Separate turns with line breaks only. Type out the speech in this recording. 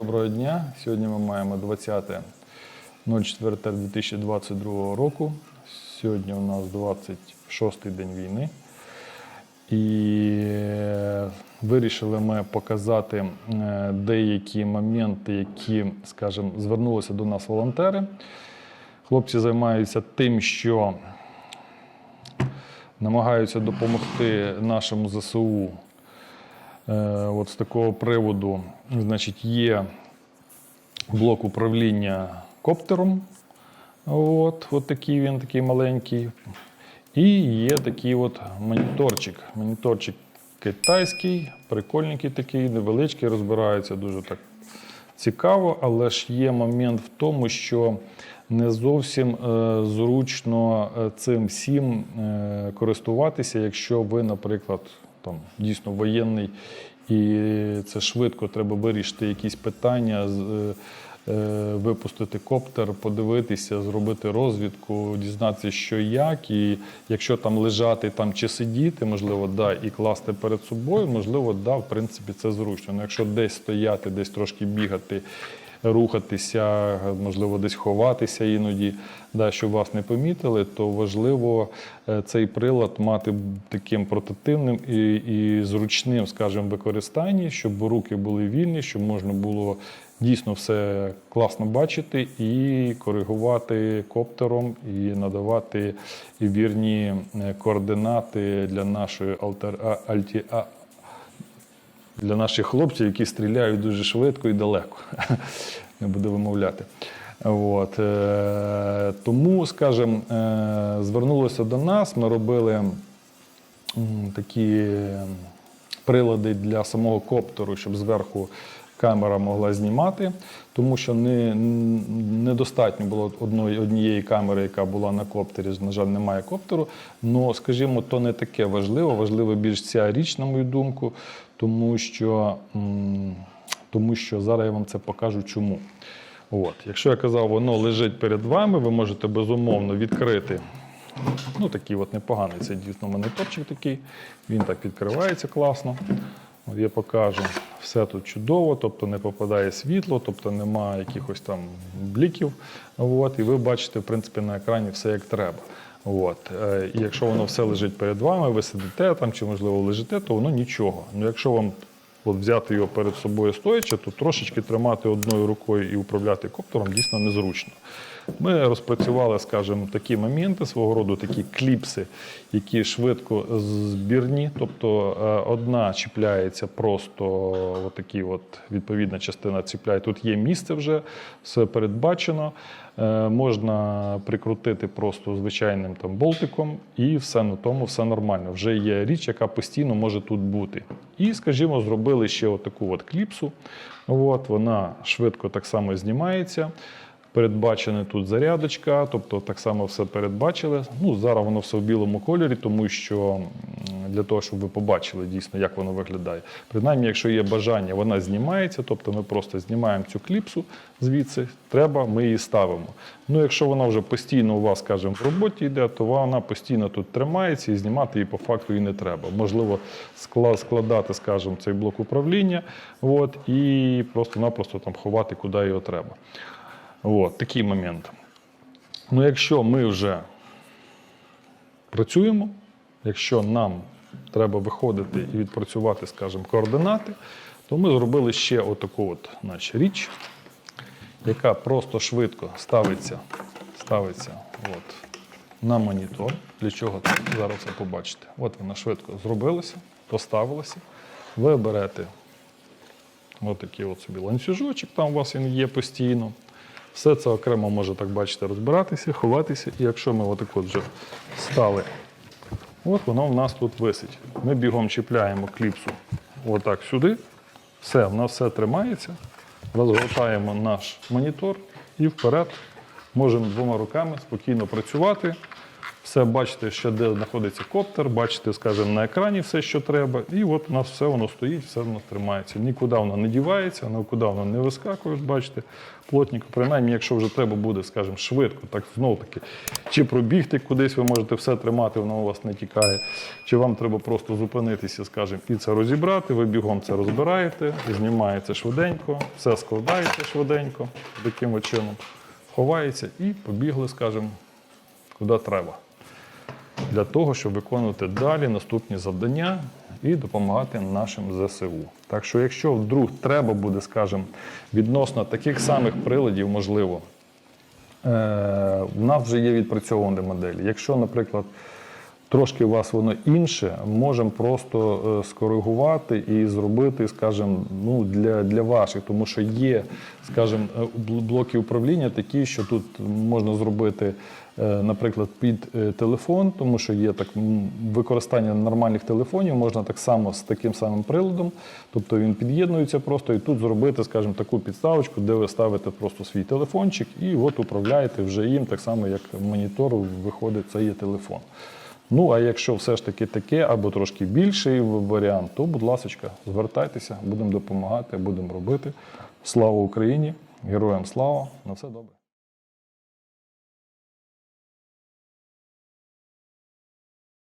Доброго дня. Сьогодні ми маємо 20.04.2022 року. Сьогодні у нас 26-й день війни. І е, вирішили ми показати е, деякі моменти, які, скажімо, звернулися до нас волонтери. Хлопці займаються тим, що намагаються допомогти нашому ЗСУ От з такого приводу, значить, є блок управління коптером. От, от такий він, такий маленький. І є такий от моніторчик. Моніторчик китайський, прикольненький такий, невеличкий, розбирається дуже так цікаво, але ж є момент в тому, що не зовсім е, зручно е, цим всім е, користуватися, якщо ви, наприклад, там дійсно воєнний, і це швидко треба вирішити якісь питання. е, е, Випустити коптер, подивитися, зробити розвідку, дізнатися, що як, і якщо там лежати там чи сидіти, можливо, да, і класти перед собою, можливо, да, в принципі, це зручно. Ну, якщо десь стояти, десь трошки бігати, рухатися, можливо, десь ховатися іноді, да, щоб вас не помітили, то важливо е, цей прилад мати таким портативним і, і зручним, скажімо, використанні, щоб руки були вільні, щоб можна було дійсно все класно бачити і коригувати коптером, і надавати вірні е, координати для нашої для наших хлопців, які стріляють дуже швидко і далеко. Не буду вимовляти. От. е, Тому, скажімо, е, звернулося до нас. Ми робили такі прилади для самого коптеру, щоб зверху камера могла знімати, тому що не, недостатньо було одної, однієї камери, яка була на коптері. На жаль, немає коптеру. Ну, скажімо, то не таке важливо. Важливо більш ця річ, на мою думку, тому що, тому що зараз я вам це покажу чому. От. Якщо я казав, воно лежить перед вами, ви можете безумовно відкрити. Ну, такий от непоганий це дійсно моніторчик такий. Він так відкривається класно. От я покажу. Все тут чудово, тобто не попадає світло, тобто немає якихось там бліків. От, і ви бачите, в принципі, на екрані все як треба. От. Е, І якщо воно все лежить перед вами, ви сидите там чи, можливо, лежите, то воно нічого. Ну, якщо вам от взяти його перед собою стоячи, то трошечки тримати одною рукою і управляти коптером дійсно незручно. Ми розпрацювали, скажімо, такі моменти, свого роду такі кліпси, які швидко збірні. Тобто е, одна чіпляється просто отакі, от відповідна частина чіпляє. Тут є місце вже, все передбачено. Е, Можна прикрутити просто звичайним там болтиком, і все на тому, все нормально. Вже є річ, яка постійно може тут бути. І, скажімо, зробили ще отаку от кліпсу. От, вона швидко так само знімається. Передбачена тут зарядочка, тобто так само все передбачили. Ну, зараз воно все в білому кольорі, тому що для того, щоб ви побачили дійсно, як воно виглядає. Принаймні, якщо є бажання, вона знімається, тобто ми просто знімаємо цю кліпсу звідси, треба, ми її ставимо. Ну, якщо вона вже постійно у вас, скажімо, в роботі йде, то вона постійно тут тримається і знімати її по факту і не треба. Можливо, скла- складати, скажімо, цей блок управління от, і просто-напросто там ховати, куди його треба. От, такий момент. Ну, якщо ми вже працюємо, якщо нам треба виходити і відпрацювати, скажімо, координати, то ми зробили ще отаку от, значить, річ, яка просто швидко ставиться, ставиться от, на монітор. Для чого це? Зараз це побачите. От вона швидко зробилася, поставилася. Ви берете Отакий от собі ланцюжочок, там у вас він є постійно. Все це окремо може так бачите, розбиратися, ховатися. І якщо ми отак от вже стали, от воно в нас тут висить. Ми бігом чіпляємо кліпсу отак сюди. Все, в нас все тримається. Розгортаємо наш монітор і вперед можемо двома руками спокійно працювати. Все бачите, що де знаходиться коптер, бачите, скажімо, на екрані все, що треба. І от у нас все воно стоїть, все воно тримається. Нікуди воно не дівається, нікуди воно не вискакує, бачите, плотненько. Принаймні, якщо вже треба буде, скажімо, швидко, так знову таки, чи пробігти кудись, ви можете все тримати, воно у вас не тікає. Чи вам треба просто зупинитися, скажімо, і це розібрати, ви бігом це розбираєте, знімаєте швиденько, все складаєте швиденько, таким чином ховається і побігли, скажімо, куди треба. Для того, щоб виконувати далі наступні завдання і допомагати нашим ЗСУ. Так що, якщо вдруг треба буде, скажімо, відносно таких самих приладів, можливо, Е, в нас вже є відпрацьовані моделі. Якщо, наприклад, трошки у вас воно інше, можемо просто е, скоригувати і зробити, скажімо, ну, для, для ваших, тому що є, скажімо, е, блоки управління такі, що тут можна зробити, е, наприклад, під телефон, тому що є так використання нормальних телефонів, можна так само з таким самим приладом, тобто він під'єднується просто і тут зробити, скажімо, таку підставочку, де ви ставите просто свій телефончик і от управляєте вже їм, так само як монітор виходить, це є телефон. Ну, а якщо все ж таки таке або трошки більший варіант, то, будь ласка, звертайтеся, будемо допомагати, будемо робити. Слава Україні! Героям слава! На все добре!